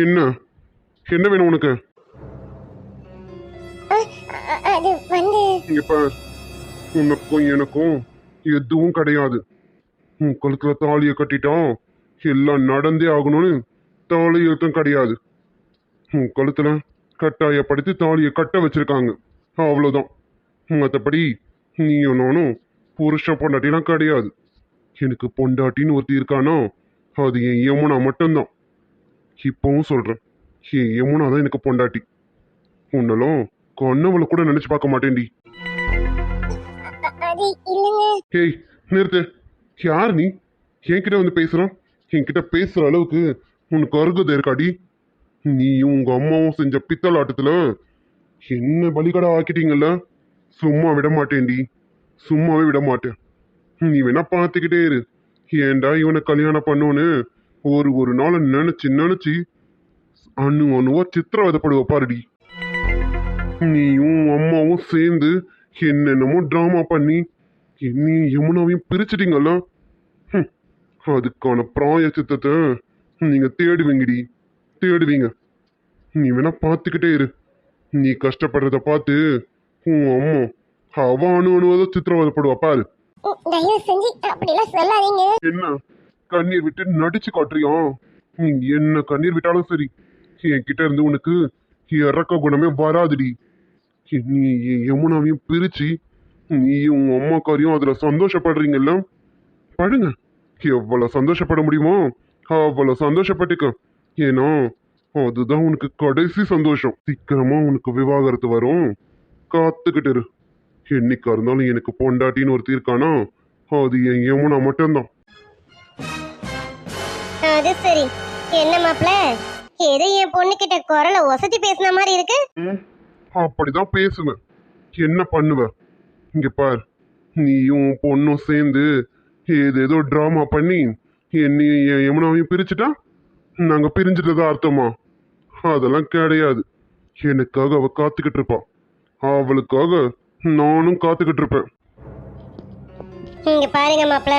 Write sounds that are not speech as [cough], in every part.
என்ன? என்ன வேணும் உனக்கு? அது வந்து இங்க பார். உனக்கும் எனக்கும் எதுவும் கிடையாது. உன் கழுத்துல தாலியை கட்டிட்டான். எல்லாம் நடந்தே ஆகணும்னு தாலி எழுத்தும் கிடையாது. உன் கழுத்துல கட்டாயப்படுத்தி தாலியை கட்ட வச்சிருக்காங்க. அவ்வளோதான் மற்றபடி நீயும் நானும் புருஷன் பொண்டாட்டிலாம் கிடையாது. எனக்கு பொண்டாட்டின்னு ஒருத்தி இருக்கானா? அது என் யமுனா மட்டும்தான். இப்பவும் சொல்றேன். என் யமுனா தான் எனக்கு பொண்டாட்டி. உன்னெல்லாம் கண்ணவளை கூட நினைச்சு பார்க்க மாட்டேன்டி. ஹேய் நிறுத்து. யார் நீ? என்கிட்ட வந்து பேசுறான். என்கிட்ட பேசுற அளவுக்கு உனக்கு அருகதை இருக்காடி. நீயும் உங்க அம்மாவும் செஞ்ச பித்தலாட்டத்துல என்ன பலிகடா ஆக்கிட்டீங்கல்ல? சும்மா விட மாட்டேன்டி. சும்மாவே விட மாட்டேன். நீ வேணா பார்த்துக்கிட்டே இரு. ஏன்டா இவனை கல்யாணம் பண்ணுன்னு ஒரு ஒரு நாளை நினைச்சு நினைச்சு அணு அணுவா சித்திரவதைப்படுவ பாருடி. நீயும் அம்மாவும் சேர்ந்து என்னென்னமோ ட்ராமா பண்ணி நீ யமுனாவையும் பிரிச்சிட்டீங்கல்ல? அதுக்கான பிராய சித்தத்தை நீங்க தேடுவீங்கடி. தேடுவீங்க. நீ வேணா பார்த்துக்கிட்டே இரு. நீ கஷ்டப்படுறத பார்த்து உன் அம்மா அவ அணு அணுவதை சித்திரவதைப்படுவா பாரு. என்ன? கண்ணீர் விட்டு நடிச்சு காட்டுறியா நீ என்ன கண்ணீர் விட்டாலும் சரி என்கிட்ட இருந்து உனக்கு இறக்க குணமே வராதுடி. நீ யமுனாவையும் பிரிச்சு நீயும் உன் அம்மாக்காரையும் அதுல சந்தோஷப்படுறீங்கல்ல? படுங்க. எவ்வளவு சந்தோஷப்பட முடியுமோ அவ்வளவு சந்தோஷப்பட்டுக்க. ஏன்னா அதுதான் உனக்கு கடைசி சந்தோஷம். சீக்கிரமா உனக்கு விவாகரத்து வரும். காத்துக்கிட்டு இரு. என்னைக்கா இருந்தாலும் எனக்கு பொண்டாட்டின்னு ஒருத்தி இருக்கானா? அது என் யமுனா மட்டும்தான். அது சரி. என்ன மாப்ள ஏதோ என் பொண்ணு கிட்ட குரலை ஒசத்தி பேசின மாதிரி இருக்கு. ம், அப்படிதான் பேசுவேன். என்ன பண்ணுவ? இங்க பார். நீயும் பொண்ணும் சேர்ந்து ஏதேதோ ட்ராமா பண்ணி என்னையும் என் யமுனாவையும் பிரிச்சுட்டா? நாங்க பிரிஞ்சுட்டதா அர்த்தமா? அதெல்லாம் கிடையாது. எனக்காக அவ காத்துக்கிட்டு இருப்பா. அவளுக்காக நானும் காத்துக்கிட்டு இருப்பேன். இங்க பாருங்க மாப்ள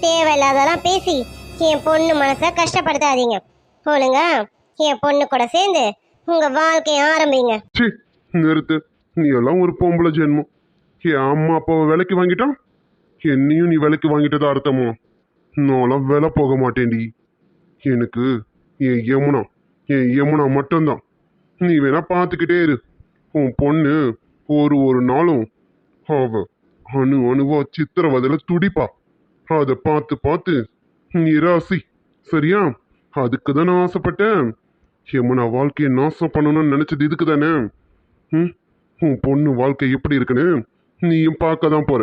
தேவையில்லாதெல்லாம் பேசி என் பொண்ணு மனசை கஷ்டப்படுத்தாதீங்க. ஒழுங்கா என் பொண்ணு கூட சேர்ந்து உங்க வாழ்க்கையை ஆரம்பிங்க. சி நிறுத்து. நீ எல்லாம் ஒரு பொம்பளை ஜென்மம். என் அம்மா அப்பாவை விலைக்கு வாங்கிட்டான்? என்னையும் நீ விலைக்கு வாங்கிட்டதா அர்த்தமா? நான்லாம் விலை போக மாட்டேன்டி. எனக்கு என் யமுனா என் யமுனா மட்டும்தான். நீ வேணா பார்த்துக்கிட்டே இரு. உன் பொண்ணு ஒரு ஒரு நாளும் அவ அணு அணுவா சித்திரவதையில் துடிப்பா. அதை பார்த்து பார்த்து நீ ராசி. சரியா? அதுக்கு தான் நான் ஆசைப்பட்டேன். யமுனா வாழ்க்கையை நாசம் பண்ணணும்னு நினைச்சது இதுக்கு தானே ம்? உன் பொண்ணு வாழ்க்கை எப்படி இருக்குன்னு நீயும் பார்க்க தான் போற.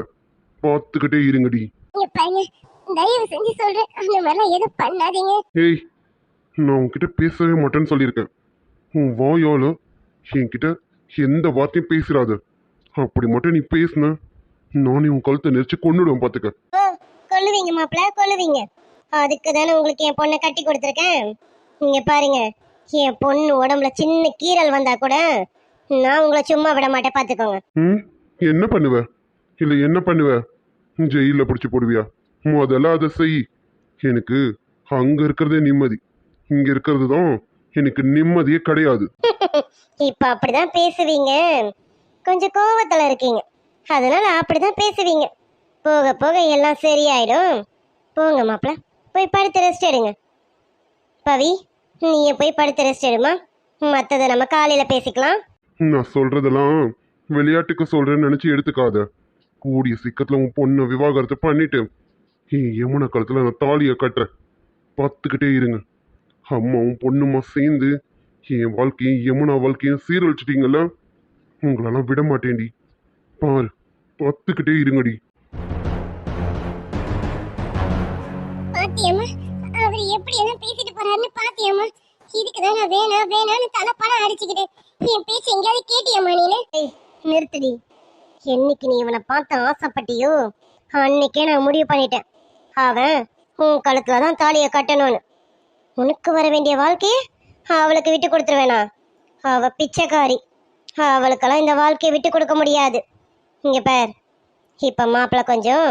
பார்த்துக்கிட்டே இருங்கடி. இங்க பாருங்க. தயவு செஞ்சு சொல்றேன். அந்த மாதிரிலாம் எதுவும் பண்ணாதீங்க. ஏய் நான் உன்கிட்ட பேசவே மாட்டேன்னு சொல்லியிருக்கேன். உன் வாயால என்கிட்ட எந்த வார்த்தையும் பேசுறாத அப்படி மட்டும் நீ பேசுன நானே உன் கழுத்தை நெரிச்சு கொன்னுடுவேன் பார்த்துக்க. ஓ கொல்லுவீங்க மாப்பிள்ள கொல்லுவீங்க. அதுக்கு தானே உங்களுக்கு என் பொண்ணை கட்டி கொடுத்துருக்கேன். இங்க பாருங்க என் பொண்ணு உடம்புல சின்ன கீறல் வந்தா கூட நான் உங்களை சும்மா விட மாட்டேன் பாத்துக்கோங்க. ம்? என்ன பண்ணுவ? இல்லை என்ன பண்ணுவ? ஜெயிலில் பிடிச்சி போடுவியா? முதல்ல அதை செய். எனக்கு அங்க இருக்கிறதே நிம்மதி. இங்க இருக்கிறது தான் எனக்கு நிம்மதியே கிடையாது. [laughs] இப்ப அப்படிதான் பேசுவீங்க. கொஞ்சம் கோவத்துல இருக்கீங்க. அதனால அப்படிதான் பேசுவீங்க. போக போக எல்லாம் சரியாயிடும். போங்க மாப்பிள்ள போய் படுத்து ரெஸ்ட் எடுங்க. பவி நீயே போய் படுத்து ரெஸ்ட் எடுமா? மற்றதை நம்ம காலையில் பேசிக்கலாம். நான் சொல்றதெல்லாம் விளையாட்டுக்கு சொல்றேன்னு நினைச்சு எடுத்துக்காத. கூடிய சிக்கத்துல உன் பொண்ணை விவாகரத்தை பண்ணிட்டு என் யமுன காலத்துல நான் தாலியை கட்டுறேன். பார்த்துக்கிட்டே இருங்க. அம்மாவும் பொண்ணுமா சேர்ந்து என் வாழ்க்கையும் யமுனா வாழ்க்கையும் சீரழிச்சிட்டீங்கல்ல? உங்களெல்லாம் விட மாட்டேன்டி. பாரு பார்த்துக்கிட்டே இருங்கடி. போறாருன்னு இதுக்கு நான் வேணாம் வேணாம்னு தலைப்படம் அடிச்சுக்கிட்டு என் பேச்சு எங்கேயாவது கேட்டியம்மா நீனு? நிறுத்துடி. என்னைக்கு நீ இவனை பார்த்து ஆசைப்பட்டியோ அன்னைக்கே நான் முடிவு பண்ணிட்டேன். அவன் உன் கழுத்துல தான் தாலியை கட்டணும்னு. உனக்கு வர வேண்டிய வாழ்க்கையை அவளுக்கு விட்டு கொடுத்துருவேனா? அவ பிச்சைக்காரி. அவளுக்கெல்லாம் இந்த வாழ்க்கையை விட்டு கொடுக்க முடியாது. இங்க பார். இப்ப மாப்பிள்ளை கொஞ்சம்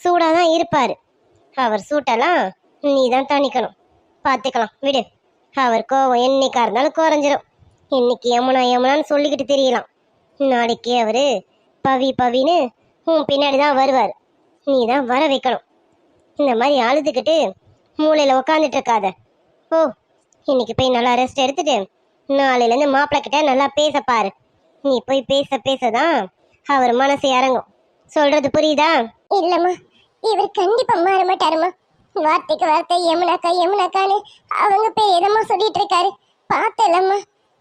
சூடாக தான் இருப்பாரு. அவர் சூட்டெல்லாம் நீ தான் தணிக்கணும். பார்த்துக்கலாம் விடு. அவர் கோவம் என்னைக்கா இருந்தாலும் குறைஞ்சிரும். இன்னைக்கு யமுனா யமுனான்னு சொல்லிக்கிட்டு தெரியலாம். நாளைக்கு அவர் பவி பவின்னு உன் பின்னாடி தான் வருவார். நீ தான் வர வைக்கணும். இந்த மாதிரி அழுதுகிட்டு மூளையில் உக்காந்துட்டு இருக்காத ஓ இன்னைக்கு போய் நல்லா ரெஸ்ட் எடுத்துட்டு நாளையிலேருந்து மாப்பிள்ளை கிட்ட நல்லா பேச பாரு. நீ போய் பேச பேசதான் அவர் மனசு இறங்கும். சொல்றது புரியுதா? இல்லம்மா இவர் கண்டிப்பா மாற மாட்டாருமா வார்த்தைக்கு வார்த்தை யமுனாக்கா யமுனாக்கான்னு அவங்க பேர் எதமா சொல்லிட்டு இருக்காரு பார்த்தலம்மா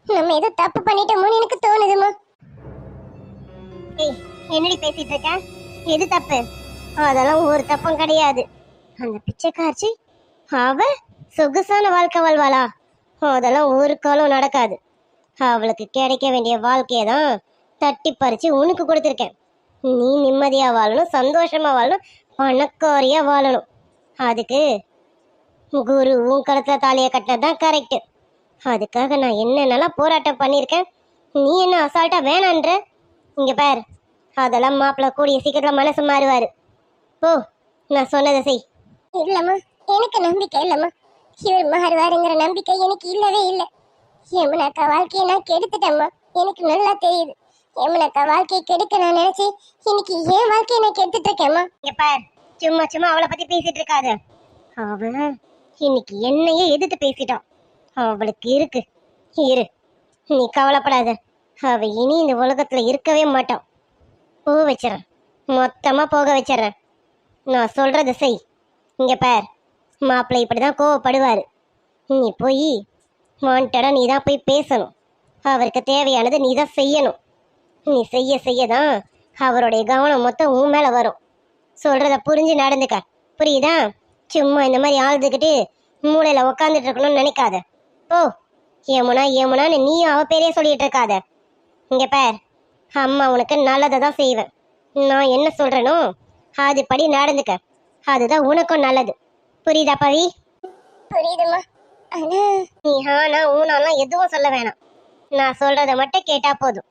நம்ம ஏதோ தப்பு பண்ணிட்டோமோன்னு எனக்கு தோணுதுமா ஏய் என்னடி பேசிட்டு இருக்க எது தப்பு? அதெல்லாம் ஒரு தப்பும் கிடையாது. அந்த பிச்சைக்காரச்சி அவ சொகுசான வாழ்க்கை வாழ்வாளா? அதெல்லாம் ஒரு காலம் நடக்காது. அவளுக்கு கிடைக்க வேண்டிய வாழ்க்கையை தான் தட்டி பறிச்சு உனக்கு கொடுத்துருக்கேன். நீ நிம்மதியாக வாழணும் சந்தோஷமாக வாழணும் பணக்காரியாக வாழணும். அதுக்கு குரு உன் கழுத்துல தாலியை கட்டினது தான் கரெக்டு அதுக்காக நான் என்னென்னலாம் போராட்டம் பண்ணியிருக்கேன்? நீ என்ன அசால்ட்டா வேணான்ற? இங்க பார். அதெல்லாம் மாப்பிள்ள கூடிய சீக்கிரத்துல மனசு மாறுவாரு. ஓ நான் சொன்னதை செய். இல்லம்மா எனக்கு நம்பிக்கை இல்லம்மா. இவர் மாறுவாருங்கிற நம்பிக்கை எனக்கு இல்லவே இல்லை. யமுனாக்கா வாழ்க்கையை நான் கெடுத்துட்டேம்மா. எனக்கு நல்லா தெரியுது. யமுனாக்கா வாழ்க்கையை கெடுக்க நான் நினைச்சு இன்னைக்கு என் வாழ்க்கையை நான் கெடுத்துட்டு இருக்கேம்மா. இங்க பார். சும்மா சும்மா அவளை பத்தி பேசிட்டு இருக்காத. அவ இன்னைக்கு என்னையே எதிர்த்து பேசிட்டான். அவளுக்கு இருக்கு. இரு. நீ கவலைப்படாத. அவ இனி இந்த உலகத்துல இருக்கவே மாட்டான். போக வச்சிடறேன். மொத்தமா போக வச்சிடறேன். நான் சொல்றத செய். இங்க பார். மாப்பிள்ளை இப்படிதான் கோவப்படுவாரு. நீ போய் வாண்டடா நீ தான் போய் பேசணும். அவருக்கு தேவையானது நீ தான் செய்யணும். நீ செய்ய செய்ய தான் அவருடைய கவனம் மொத்தம் உன் மேல வரும். சொல்றத புரிஞ்சு நடந்துக்க. புரியுதா? சும்மா இந்த மாதிரி ஆழ்ந்துக்கிட்டு மூளையில உக்காந்துட்டு இருக்கணும்னு நினைக்காத. ஓ ஏமுனா ஏமுனான்னு நீயும் அவ பேரே சொல்லிட்டு இருக்காத. இங்க பார். அம்மா உனக்கு நல்லதை தான் செய்வேன். நான் என்ன சொல்றேனோ அதுபடி நடந்துக்க. அதுதான் உனக்கும் நல்லது. புரியுதா பவி? புரியுதுமா நீ ஆனா ஊனாலாம் எதுவும் சொல்ல வேணாம். நான் சொல்றத மட்டும் கேட்டா போதும்.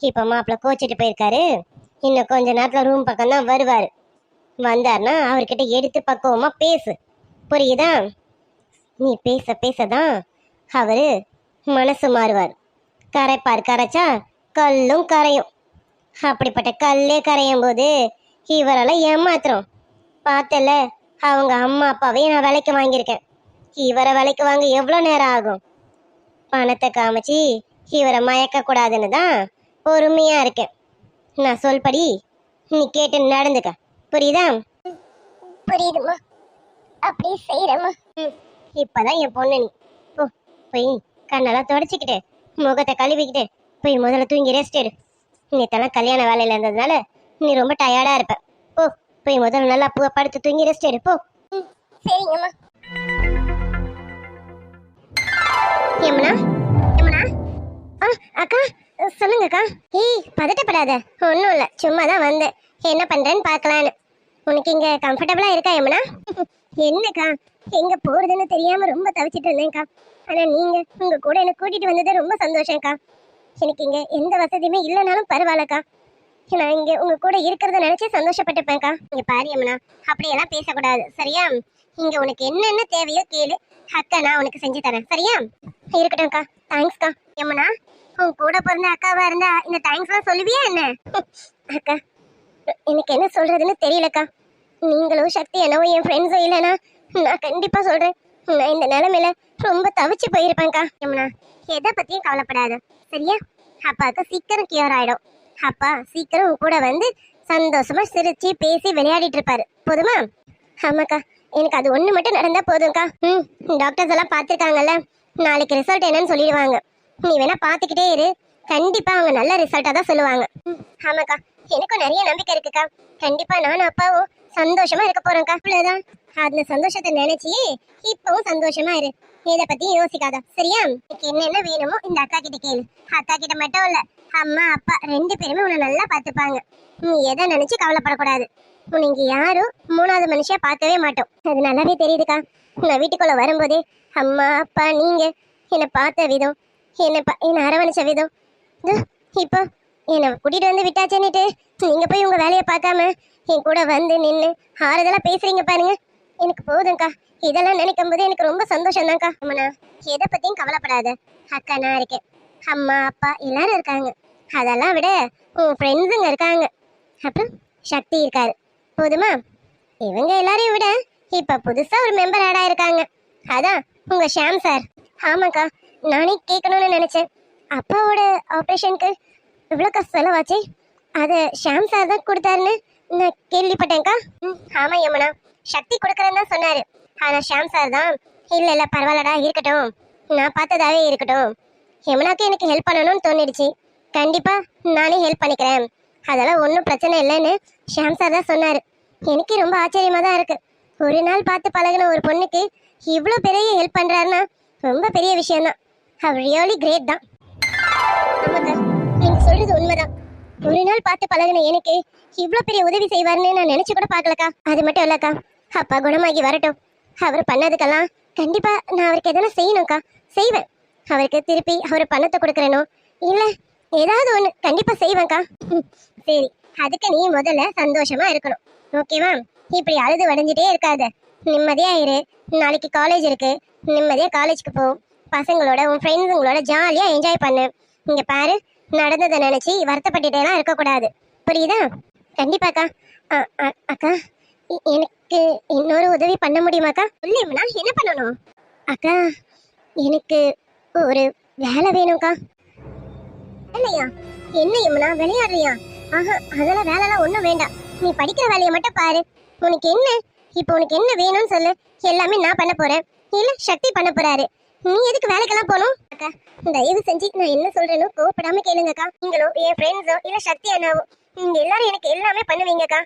இப்ப மாப்பிள்ள கோச்சிட்டு போயிருக்காரு. இன்னும் கொஞ்ச நேரத்துல ரூம் பக்கம் தான் வருவாரு. வந்தார்னா அவர்கிட்ட எடுத்து பக்குவமா பேசு. புரியுதா? நீ பேச பேசதான் அவரு மனசு மாறுவார். கரைப்பார் கரைச்சா கல்லும் கரையும். அப்படிப்பட்ட கல்லே கரையும் போது இவரெல்லாம் ஏமாத்துறோம். பார்த்தல அவங்க அம்மா அப்பாவே நான் விலைக்கு வாங்கியிருக்கேன். இவரை விலைக்கு வாங்க எவ்வளோ நேரம் ஆகும்? பணத்தை காமிச்சு இவரை மயக்கக்கூடாதுன்னு தான் பொறுமையாக இருக்கேன். நான் சொல்படி நீ கேட்டு நடந்துக்க. புரியுதா? புரியுதுமா அப்படியே செய்யறமா இப்பதான் என் பொண்ணு நீ. போ போய் கண்ணெல்லாம் தொடச்சிக்கிட்டு முகத்தை கழுவிக்கிட்டு போய் முதல்ல தூங்கி ரெஸ்ட் எடு. நேத்தெல்லாம் கல்யாண வேலையில இருந்ததுனால நீ ரொம்ப டயர்டா இருப்ப. போ போய் முதல்ல நல்லா பூ படுத்து தூங்கி ரெஸ்ட் எடு. போ. சரிங்கம்மா. யமுனா யமுனா ஆ அக்கா சொல்லுங்க அக்கா ஏய் பதட்டப்படாத. ஒன்றும் இல்லை. சும்மா தான் வந்தேன். என்ன பண்றேன்னு பார்க்கலான்னு. உனக்கு இங்க கம்ஃபர்டபுளா இருக்கா எம்னா என்னக்கா? எங்க போறதுன்னு தெரியாம ரொம்ப தவிச்சிட்டு இருந்தேன்க்கா. ஆனா நீங்க உங்க கூட என்ன கூட்டிட்டு வந்தது ரொம்ப சந்தோஷம்க்கா. எனக்கு இங்க எந்த வசதியுமே இல்லைனாலும் பரவாயில்லக்கா. நான் இங்க உங்க கூட இருக்கிறத நினைச்சு சந்தோஷப்பட்டுப்பேன்க்கா. இங்க பாரு எம்னா அப்படியெல்லாம் பேசக்கூடாது சரியா? இங்க உனக்கு என்னென்ன தேவையோ கேளு. அக்கா நான் உனக்கு செஞ்சு தரேன் சரியா? இருக்கட்டும்க்கா தேங்க்ஸ்க்கா எம்னா உன் கூட பிறந்த அக்காவா இருந்தா இந்த தேங்க்ஸ்லாம் சொல்லுவியா என்ன? அக்கா எனக்கு என்ன சொல்கிறதுன்னு தெரியலக்கா. நீங்களும் சக்தி என்னவோ என் ஃப்ரெண்ட்ஸும் இல்லைனா நான் கண்டிப்பாக சொல்கிறேன் நான் இந்த நிலமையில ரொம்ப தவிச்சு போயிருப்பேன்க்கா. யமுனா எதை பற்றியும் கவலைப்படாது. சரியா? அப்பாவுக்கு சீக்கிரம் கியூர் ஆகிடும் அப்பா சீக்கிரம் உன் கூட வந்து சந்தோஷமாக சிரித்து பேசி விளையாடிட்டு இருப்பாரு. போதுமா? ஆமாக்கா. எனக்கு அது ஒன்று மட்டும் நடந்தால் போதும்க்கா. ம் டாக்டர்ஸ் எல்லாம் பார்த்துருக்காங்கல்ல. நாளைக்கு ரிசல்ட் என்னன்னு சொல்லிடுவாங்க. நீ வேணால் பார்த்துக்கிட்டே இரு. கண்டிப்பாக அவங்க நல்ல ரிசல்ட்டாக தான் சொல்லுவாங்க. ம், ஆமாக்கா. எனக்கும் நிறைய நம்பிக்கை இருக்குக்கா. கண்டிப்பா நானும் அப்பாவும் சந்தோஷமா இருக்க போறோம்க்கா. அவ்வளவுதான். அந்த சந்தோஷத்தை நினைச்சி இப்பவும் சந்தோஷமா இரு. இதை பத்தி யோசிக்காத. சரியா? எனக்கு என்னென்ன வேணுமோ இந்த அக்கா கிட்ட கேளு. அக்கா கிட்ட மட்டும் இல்ல அம்மா அப்பா ரெண்டு பேருமே உன்னை நல்லா பார்த்துப்பாங்க. நீ எதை நினைச்சு கவலைப்படக்கூடாது. உன் இங்க யாரும் மூணாவது மனுஷியா பார்க்கவே மாட்டோம். அது நல்லாவே தெரியுதுக்கா. நான் வீட்டுக்குள்ள வரும்போதே அம்மா அப்பா நீங்க என்னை பார்த்த விதம் என்னை என்னை அரவணைச்ச விதம். இப்போ என்னை கூட்டிட்டு வந்து விட்டாச்சேன்னுட்டு நீங்க போய் உங்க வேலையை பார்க்காம என் கூட வந்து நின்று ஆறுதலா பேசுறீங்க பாருங்க. எனக்கு போதும்க்கா. இதெல்லாம் நினைக்கும் போது எனக்கு ரொம்ப சந்தோஷம் தான்க்கா அம்மனா எதை பத்தியும் கவலைப்படாத. அக்கா நான் இருக்கேன். அம்மா அப்பா எல்லாரும் இருக்காங்க. அதெல்லாம் விட உன் ஃப்ரெண்ட்ஸுங்க இருக்காங்க. அப்புறம் சக்தி இருக்காரு. போதுமா? இவங்க எல்லாரையும் விட இப்ப புதுசா ஒரு மெம்பர் ஆட் இருக்காங்க அதான் உங்க ஷாம் சார் ஆமாக்கா நானே கேட்கணும்னு நினைச்சேன். அப்பாவோட ஆப்ரேஷனுக்கு இவ்வளோ காசு செலவாச்சு? அதை ஷாம் சார் தான் கொடுத்தாருன்னு நான் கேள்விப்பட்டேன்க்கா. ம் ஆமாம் யமுனா. சக்தி கொடுக்குறேன்னு தான் சொன்னார். ஆனால் ஷாம் சார் தான் இல்லை இல்லை பரவாயில்லடா இருக்கட்டும். நான் பார்த்ததாவே இருக்கட்டும். யமுனாக்கு எனக்கு ஹெல்ப் பண்ணணும்னு தோணிடுச்சு. கண்டிப்பாக நானே ஹெல்ப் பண்ணிக்கிறேன். அதெல்லாம் ஒன்றும் பிரச்சனை இல்லைன்னு ஷாம் சார் தான் சொன்னார். எனக்கு ரொம்ப ஆச்சரியமாக தான் இருக்குது ஒரு நாள் பார்த்து பழகின ஒரு பொண்ணுக்கு இவ்வளோ பெரிய ஹெல்ப் பண்ணுறாருன்னா ரொம்ப பெரிய விஷயம்தான். அவர் ரியலி கிரேட் தான். நீங்க சொல்றது உண்மைதான். ஒரு நாள் பார்த்து பழகின எனக்கு இவ்வளோ பெரிய உதவி செய்வாருன்னு நான் நினைச்சு கூட பார்க்கலக்கா. அது மட்டும் இல்லக்கா. அப்பா குணமாகி வரட்டும். அவர் பண்ணதுக்கெல்லாம் கண்டிப்பா நான் அவருக்கு எதனா செய்யணும்க்கா. செய்வேன். அவருக்கு திருப்பி அவர் பணத்தை கொடுக்குறேனோ? இல்ல ஏதாவது ஒன்று கண்டிப்பா செய்வேன்க்கா. சரி அதுக்கு நீ முதல்ல சந்தோஷமா இருக்கணும். ஓகேவா இப்படி அழுது வடைஞ்சிட்டே இருக்காத. நிம்மதியா இரு நாளைக்கு காலேஜ் இருக்கு. நிம்மதியா காலேஜ்க்கு போ. பசங்களோட உன் ஃப்ரெண்ட்ஸுங்களோட ஜாலியா என்ஜாய் பண்ணு. இங்க பாரு நடந்ததை நினைச்சு வருத்தப்பட்டுட்டேலாம் இருக்கக்கூடாது. புரியுதா? கண்டிப்பாக்கா அ- அக்கா எனக்கு இன்னொரு உதவி பண்ண முடியுமாக்கா சொல்லியம்னா என்ன பண்ணணும்? அக்கா எனக்கு ஒரு வேலை வேணும்க்கா இல்லையா? என்ன விளையாடுறியா? ஆஹா அதெல்லாம் வேலைலாம் ஒன்றும் வேண்டாம். நீ படிக்கிற வேலையை மட்டும் பாரு. உனக்கு என்ன? இப்போ உனக்கு என்ன வேணும்னு சொல்லு. எல்லாமே நான் பண்ண போறேன். இல்லை சக்தி பண்ண போறாரு. நீ எதுக்கு வேலைக்கெல்லாம் போகணும்? அக்கா தயவு செஞ்சு நான் என்ன சொல்றேனோ கோவப்படாம கேளுங்கக்கா. நீங்களோ என் ஃப்ரெண்ட்ஸோ இல்ல சக்தி அண்ணாவோ நீங்க எல்லாரும் எனக்கு எல்லாமே பண்ணுவீங்கக்கா.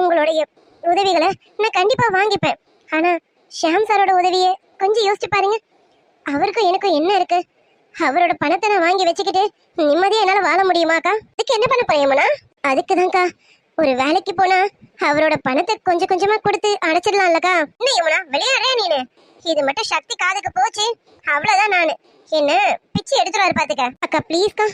உங்களுடைய உதவிகளை நான் கண்டிப்பா வாங்கிப்பேன். ஆனா ஷாம் சாரோட உதவியை கொஞ்சம் யோசிச்சு பாருங்க. அவருக்கும் எனக்கும் என்ன இருக்கு? அவரோட பணத்தை நான் வாங்கி வச்சுக்கிட்டு நிம்மதியா என்னால வாழ முடியுமாக்கா? அதுக்கு என்ன பண்ண போறியம்மா அதுக்குதான்க்கா ஒரு வேலைக்கு போனா அவரோட பணத்தை கொஞ்சம் கொஞ்சமா கொடுத்து அடைச்சிடலாம்லக்கா. என்ன யமுனா விளையாடுறே நீனு? இது மட்டும் சக்தி காதுக்கு போச்சு. அவ்வளவுதான் நானு. என்ன பிச்சு எடுத்துருவாரு பாத்துக்க. அக்கா ப்ளீஸ்க்கா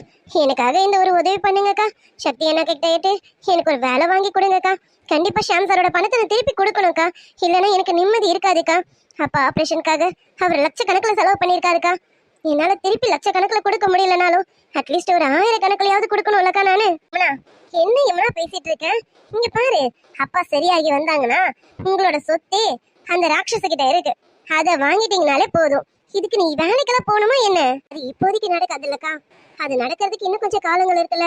எனக்காக இந்த ஒரு உதவி பண்ணுங்கக்கா. சக்தி என்ன கிட்ட கேட்டு எனக்கு ஒரு வேலை வாங்கி கொடுங்கக்கா. கண்டிப்பா ஷாம் சாரோட பணத்தை நான் திருப்பி கொடுக்கணும்க்கா. இல்லைன்னா எனக்கு நிம்மதி இருக்காதுக்கா. அப்பா ஆப்ரேஷனுக்காக அவர் லட்சக்கணக்கில் செலவு பண்ணியிருக்காருக்கா. என்னால திருப்பி லட்சக்கணக்கில் கொடுக்க முடியலனாலும் அட்லீஸ்ட் ஒரு ஆயிரக்கணக்கிலையாவது கொடுக்கணும்லக்கா நானு. அம்மனா, என்ன இம்மனா பேசிட்டு இருக்கேன் இங்க பாரு அப்பா சரியாகி வந்தாங்கன்னா உங்களோட சொத்தே அந்த ராட்சச கிட்ட இருக்கு. அத வாங்கிட்டீங்கனாலே போதும். இதுக்கு நீ வேலைக்கெல்லாம் போகணுமா என்ன? அது இப்போதைக்கு நடக்காது இல்லக்கா அது நடக்கிறதுக்கு இன்னும் கொஞ்சம் காலங்கள் இருக்குல்ல.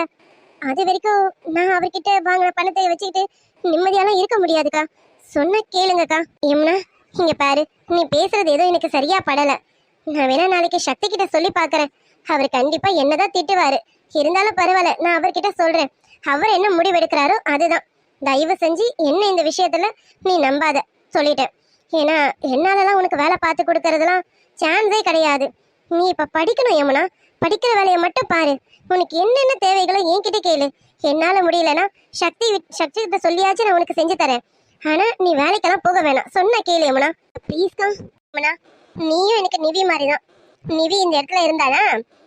அது வரைக்கும் நான் அவர்கிட்ட வாங்கின பணத்தை வச்சுக்கிட்டு நிம்மதியாலாம் இருக்க முடியாதுக்கா. சொன்ன கேளுங்கக்கா. எம்னா இங்க பாரு நீ பேசுறது ஏதோ எனக்கு சரியா படல. நான் வேணா நாளைக்கு சக்தி கிட்ட சொல்லி பாக்குறேன். அவர் கண்டிப்பா என்னதான் திட்டுவாரு. இருந்தாலும் பரவாயில்ல நான் அவர்கிட்ட சொல்றேன். அவர் என்ன முடிவெடுக்கிறாரோ அதுதான். தயவு செஞ்சு என்ன இந்த விஷயத்துல நீ நம்பாத சொல்லிட்டேன். ஏன்னா என்னாலலாம் உனக்கு வேலை பார்த்து கொடுக்கறதெல்லாம் சான்ஸே கிடையாது. நீ இப்ப படிக்கணும் யமுனா. படிக்கிற வேலையை மட்டும் பாரு. உனக்கு என்னென்ன தேவைகளோ என்கிட்ட கேளு. என்னால முடியலன்னா சக்தி சக்தி கிட்ட சொல்லியாச்சும் நான் உனக்கு செஞ்சு தரேன். ஆனா நீ வேலைக்கெல்லாம் போக வேணாம். சொன்ன கேளு யமுனா. ப்ளீஸ்க்கா யமுனா நீயும் எனக்கு நிவி மாதிரி தான் நிவி இந்த இடத்துல இருந்தானா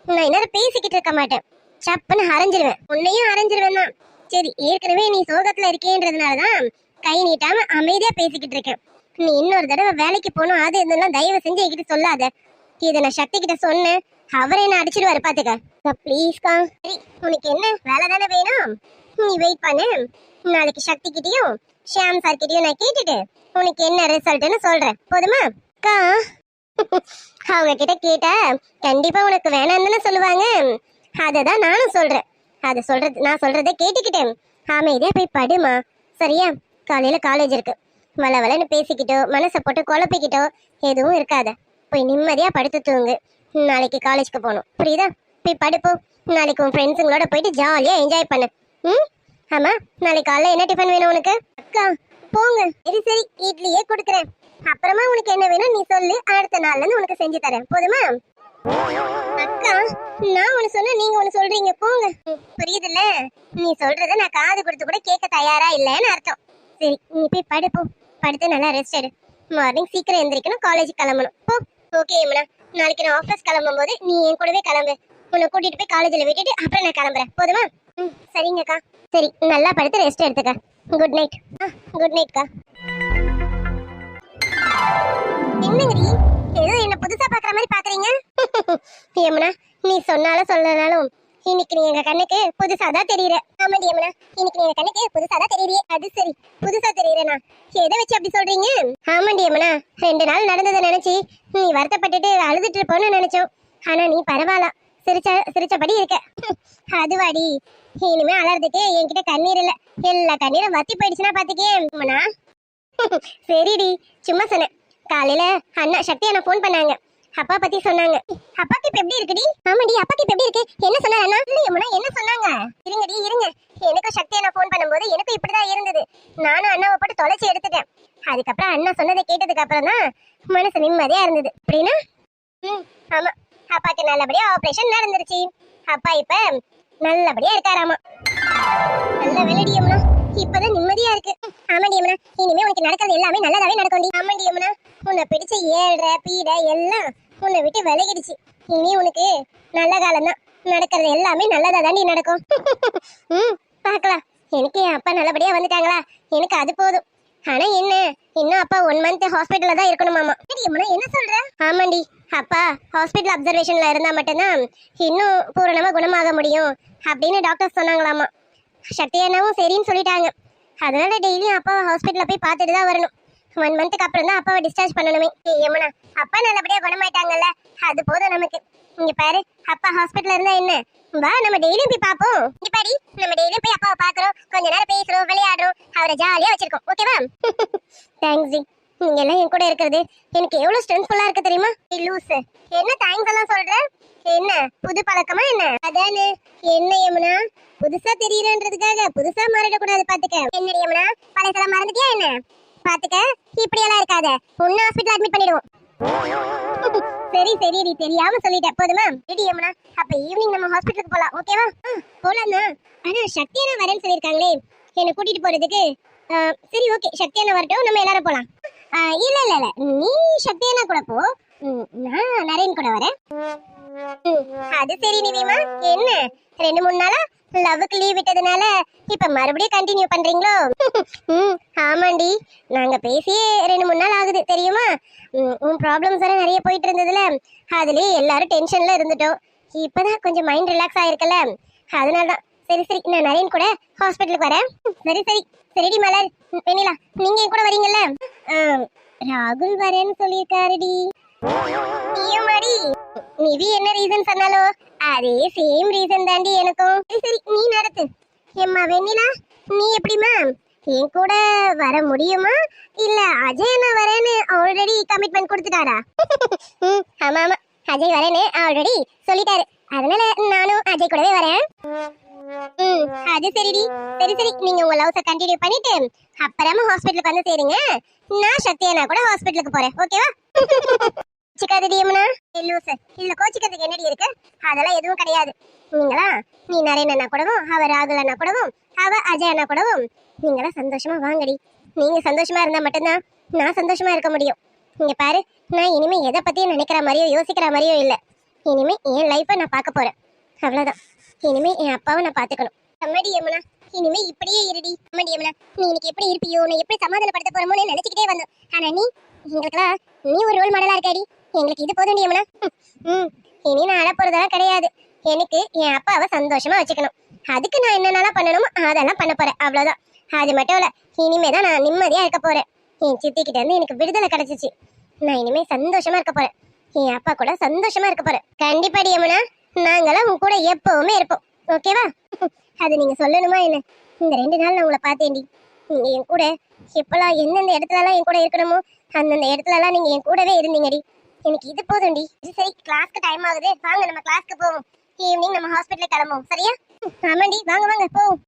நான் என்ன பேசிக்கிட்டு இருக்க மாட்டேன். சப்புன்னு அரைஞ்சிருவேன். உன்னையும் அரைஞ்சிருவேன் தான். சரி ஏற்கனவே நீ சோகத்துல இருக்கேன்றதுனால தான் கை நீட்டாம அமைதியா பேசிக்கிட்டு இருக்கேன். நீ இன்னொரு தடவை வேலைக்கு போகணும் அது இதெல்லாம் தயவு செஞ்சு என்கிட்ட சொல்லாத. இதை நான் சக்தி கிட்ட சொன்னேன். அவரே என்ன அடிச்சிடுவாரு பாத்துக்க. ப்ளீஸ்க்கா சரி உனக்கு என்ன? வேலை தானே வேணும்? நீ வெயிட் பண்ணு. நாளைக்கு சக்தி கிட்டயும் ஷியாம் சார் கிட்டயும் நான் கேட்டுட்டு உனக்கு என்ன ரிசல்ட்னு சொல்றேன். போதுமா? அக்கா அவங்க கிட்ட கேட்டா கண்டிப்பா உனக்கு வேணாம்னு சொல்லுவாங்க. அததான் நானும் சொல்றேன். அத சொல்றது நான் சொல்றதை கேட்டுக்கிட்டேன். அமைதியா போய் படுமா. சரியா? காலையில காலேஜ் இருக்கு. வள வளன்னு பேசிக்கிட்டோ மனசை போட்டு குழப்பிக்கிட்டோ எதுவும் இருக்காத. போய் நிம்மதியா படுத்து தூங்கு. நாளைக்கு காலேஜ்க்கு போகணும். புரியுதா? போய் படுப்போம் நாளைக்கு உன் ஃப்ரெண்ட்ஸுங்களோட போயிட்டு ஜாலியா என்ஜாய் பண்ணு. ம்? ஆமா நாளைக்கு காலைல என்ன டிஃபன் வேணும் உனக்கு? அக்கா போங்க. சரி சரி. இட்லியே கொடுக்குறேன். அப்புறமா உனக்கு என்ன வேணும்? சொல்லு அடுத்த நாள்ல இருந்து உனக்கு செஞ்சு தரேன். போதுமா? அக்கா நான் ஒண்ணு சொன்னா நீங்க ஒண்ணு சொல்றீங்க போங்க. புரியுதுல்ல? நீ சொல்றத நான் காது கொடுத்து கூட கேட்க தயாரா இல்லைன்னு அர்த்தம். சரி நீ போய் படு படுத்து நல்லா ரெஸ்ட் எடு. மார்னிங் சீக்கிரம் எந்திரிக்கணும் காலேஜ் கிளம்பணும். போ. ஓகே யமுனா. நாளைக்கு நான் ஆஃபீஸ் கிளம்பும் போது நீ என் கூடவே கிளம்பு. உன்னை கூட்டிட்டு போய் காலேஜில் விட்டுட்டு அப்புறம் நான் கிளம்புறேன். போதுமா? ம் சரிங்கக்கா. சரி நல்லா படுத்து ரெஸ்ட் எடுத்துக்க. குட் நைட் ஆ குட் நைட்க்கா என்னங்கடி? ஏதோ என்ன புதுசா பாக்குற மாதிரி பாக்குறீங்க? [laughs] யமுனா நீ சொன்னாலும் சொல்லனாலும் இன்னைக்கு நீ எங்க கண்ணுக்கு புதுசா தான் தெரியற. ஆமாடி யமுனா இன்னைக்கு நீ எங்க கண்ணுக்கு புதுசா தான் தெரியறியே. அது சரி புதுசா தெரியறேனா. எதை வச்சு அப்படி சொல்றீங்க? ஆமாண்டி யமுனா ரெண்டு நாள் நடந்ததை நினைச்சு நீ வருத்தப்பட்டுட்டு அழுதுட்டு இருப்போன்னு நினைச்சோம். ஆனா நீ பரவாயில்ல சிரிச்ச சிரிச்சபடி இருக்க. [laughs] அதுவாடி. இனிமே அழறதுக்கு என்கிட்ட கண்ணீர் இல்ல. எல்லா கண்ணீரும் வத்தி போயிடுச்சுன்னா பாத்துக்கே யமுனா சரிடி சும்மா சொன்னேன் காலையில அண்ணா சக்தி அண்ணா ஃபோன் பண்ணாங்க. அப்பா பத்தி சொன்னாங்க. அப்பாக்கு இப்ப எப்படி இருக்குடி? ஆமாடி அப்பாக்கு இப்ப எப்படி இருக்கு? என்ன சொன்னாரு அண்ணா? இல்லையம்மா என்ன சொன்னாங்க? இருங்கடி இருங்க. எனக்கும் சக்தி அண்ணா ஃபோன் பண்ணும்போது எனக்கும் இப்படிதான் இருந்தது. நானும் அண்ணாவை போட்டு தொலைச்சி எடுத்துட்டேன். அதுக்கப்புறம் அண்ணா சொன்னதை கேட்டதுக்கு அப்புறம் தான் மனசு நிம்மதியா இருந்தது. அப்படின்னா ம் ஆமா. அப்பாக்கு நல்லபடியா ஆபரேஷன் நடந்துருச்சு. அப்பா இப்ப நல்லபடியா இருக்காராமா. நல்ல வெள்ளடியம்னா இப்பதான் நிம்மதியா இருக்கு. ஆமாடியம்னா இனிமே உனக்கு நடக்கிறது எல்லாமே நல்லதாவே நடக்கும்டி. ஆமாடியம்னா உன்னை பிடிச்ச ஏழ்ற பீட எல்லாம் உன்னை விட்டு விலகிடுச்சு. இனி உனக்கு நல்ல காலம் தான் நடக்கிறது எல்லாமே நல்லதா தாண்டி நடக்கும். ம் பார்க்கலாம். எனக்கு என் அப்பா நல்லபடியா வந்துட்டாங்களா? எனக்கு அது போதும். ஆனா என்ன? இன்னும் அப்பா ஒன் மந்த் ஹாஸ்பிட்டல்ல தான் இருக்கணுமாமா தெரியுமா என்ன சொல்ற? ஆமாண்டி அப்பா ஹாஸ்பிட்டல் அப்சர்வேஷன்ல இருந்தா மட்டும்தான் இன்னும் பூரணமா குணமாக முடியும் அப்படின்னு டாக்டர் சொன்னாங்களாமா. சக்தி அண்ணாவும் சரின்னு சொல்லிட்டாங்க. அதனால டெய்லியும் அப்பாவை ஹாஸ்பிட்டலில் போய் பார்த்துட்டு தான் வரணும். ஒன் மந்த்துக்கு அப்புறம் தான் அப்பாவை டிஸ்சார்ஜ் பண்ணணுமே. ஏய் யமுனா அப்பா நல்லபடியாக குணமாயிட்டாங்கல்ல? அது போதும் நமக்கு. இங்க பாரு அப்பா ஹாஸ்பிட்டல்ல இருந்தா என்ன? வா நம்ம டெய்லியும் போய் பாப்போம் இங்க பாடி நம்ம டெய்லியும் போய் அப்பாவை பாக்குறோம் கொஞ்ச நேரம் பேசுறோம் விளையாடுறோம். அவரை ஜாலியா வச்சிருக்கோம். ஓகேவா தேங்க்ஸ் ஜி நீங்க எல்லாம் என் கூட இருக்கிறது எனக்கு எவ்வளவு ஸ்ட்ரென்த்ஃபுல்லா இருக்கு தெரியுமா? லூஸ் என்ன தேங்க்ஸ் எல்லாம் சொல்ற? என்ன? புது பழக்கமா என்ன? அதானு. என்ன யமுனா? புதுசா தெரியறன்றதுக்காக புதுசா மாறிடக்கூடாது பாத்துக்க. என்ன யமுனா? பழசெல்லாம் மறந்துட்டியா என்ன? பாத்துக்க. இப்படி எல்லாம் இருக்காத. உன்ன ஹாஸ்பிட்டல் அட்மிட் பண்ணிடுவோம். சரி சரி நீ தெரியாம சொல்லிட்டேன் போதுமா? ரெடி யமுனா. அப்ப ஈவினிங் நம்ம ஹாஸ்பிட்டலுக்கு போலாம். ஓகேவா போலாம் தான். ஆனா சக்தி அண்ணா வரேன்னு சொல்லிருக்காங்களே என்ன கூட்டிட்டு போறதுக்கு. சரி ஓகே சக்தி அண்ணா வரட்டும். நம்ம எல்லாரும் போலாம். இல்ல இல்ல இல்ல. நீ சக்தி கூட போ. நான் நரேன் கூட வரேன். அது சரி நிவிமா. என்ன? ரெண்டு மூணு நாளா லவ்வுக்கு லீவ் விட்டதுனால இப்ப மறுபடியும் கண்டினியூ பண்றீங்களோ? ம் ஆமாண்டி. நாங்க பேசியே ரெண்டு மூணு நாள் ஆகுது தெரியுமா? உன் ப்ராப்ளம்ஸ் வேற நிறைய போயிட்டு இருந்ததுல. அதுலயே எல்லாரும் டென்ஷன்ல இருந்துட்டோம். இப்பதான் கொஞ்சம் மைண்ட் ரிலாக்ஸ் ஆயிருக்கல அதனால தான் சரி சரி. நான் நரேன் கூட ஹாஸ்பிட்டலுக்கு வரேன் சரி சரி. சரிடி மலர். வெண்ணிலா நீங்க என் கூட வரீங்கல்ல? ராகுல் வரேன்னு சொல்லியிருக்காருடி. நீயுமாடி நிவி என்ன ரீசன் சொன்னாலோ? அதே சேம் ரீசன் தாண்டி எனக்கும். சரி சரி. நீ நடத்து. எம்மா வெண்ணிலா நீ எப்படிமா என் கூட வர முடியுமா? இல்ல அஜய் நான் வரேன்னு ஆல்ரெடி கமிட்மெண்ட் கொடுத்துட்டாரா? ம் ஆமா ஆமா. அஜய் வரேன்னு ஆல்ரெடி சொல்லிட்டாரு. அதனால நானும் அஜய் கூடவே வரேன். ம் அது சரிடி. சரி சரி. நீங்க உங்க லவ்ஸ கண்டினியூ பண்ணிட்டு அப்புறமா ஹாஸ்பிட்டலுக்கு வந்து சேருங்க. நான் சத்யானா கூட ஹாஸ்பிட்டலுக்கு போறேன். ஓகேவா கோச்சிக்காதடி யமுனா லூசு. இதுல கோச்சிக்கிறதுக்கு என்னடி இருக்கு? அதெல்லாம் எதுவும் கிடையாது. நீங்களா? நீ நரேன் அண்ணா கூடவும் அவ ராகுல் அண்ணா கூடவும் அவ அஜய் அண்ணா கூடவும். நீங்களா சந்தோஷமா வாங்கடி. நீங்க சந்தோஷமா இருந்தா மட்டும்தான் நான் சந்தோஷமா இருக்க முடியும். இங்க பாரு நான் இனிமே எதை பத்தியும் நினைக்கிற மாதிரியோ யோசிக்கிற மாதிரியோ இல்லை. இனிமே என் லைஃப்பை நான் பார்க்க போறேன். அவ்வளவுதான். இனிமே என் அப்பாவை நான் பாத்துக்கணும். அம்மாடி யமுனா இனிமே இப்படியே இருடி. அம்மாடி யமுனா நீ இன்னைக்கு எப்படி இருப்பியோ நான் எப்படி சமாதானப்படுத்த போறோமோன்னு நினைச்சுக்கிட்டே வந்தோம். ஆனா நீ எங்களுக்கெல்லாம் நீ ஒரு ரோல் மாடலா இருக்காடி. எங்களுக்கு இது போதும் யமுனா ம் இனி நான் அழ போறதெல்லாம் கிடையாது. எனக்கு என் அப்பாவை சந்தோஷமா வச்சுக்கணும். அதுக்கு நான் என்னென்னலாம் பண்ணணுமோ அதெல்லாம் பண்ண போறேன். அவ்வளவுதான். அது மட்டும் இல்ல இனிமே தான் நான் நிம்மதியா இருக்க போறேன். என் சித்திக்கிட்ட இருந்து எனக்கு விடுதலை கிடைச்சிச்சு. நான் இனிமே சந்தோஷமா இருக்க போறேன். என் அப்பா கூட சந்தோஷமா இருக்க போறேன். கண்டிப்பா யமுனா நாங்களாம் உன் கூட எப்பவுமே இருப்போம். ஓகேவா? அது நீங்க சொல்லணுமா என்ன? இந்த ரெண்டு நாள் நான் உங்களை பார்த்தேன்டி. நீங்க என் கூட எப்பெல்லாம் எந்தெந்த இடத்துலலாம் என் கூட இருக்கணுமோ அந்தந்த இடத்துலலாம் நீங்க என் கூடவே இருந்தீங்கடி. எனக்கு இது போதும்டி. சரி கிளாஸ்க்கு டைம் ஆகுது. வாங்க நம்ம கிளாஸ்க்கு போவோம். ஈவினிங் நம்ம ஹாஸ்பிட்டலுக்கு கிளம்புவோம். சரியா? ஆமாண்டி வாங்க வாங்க போவோம்.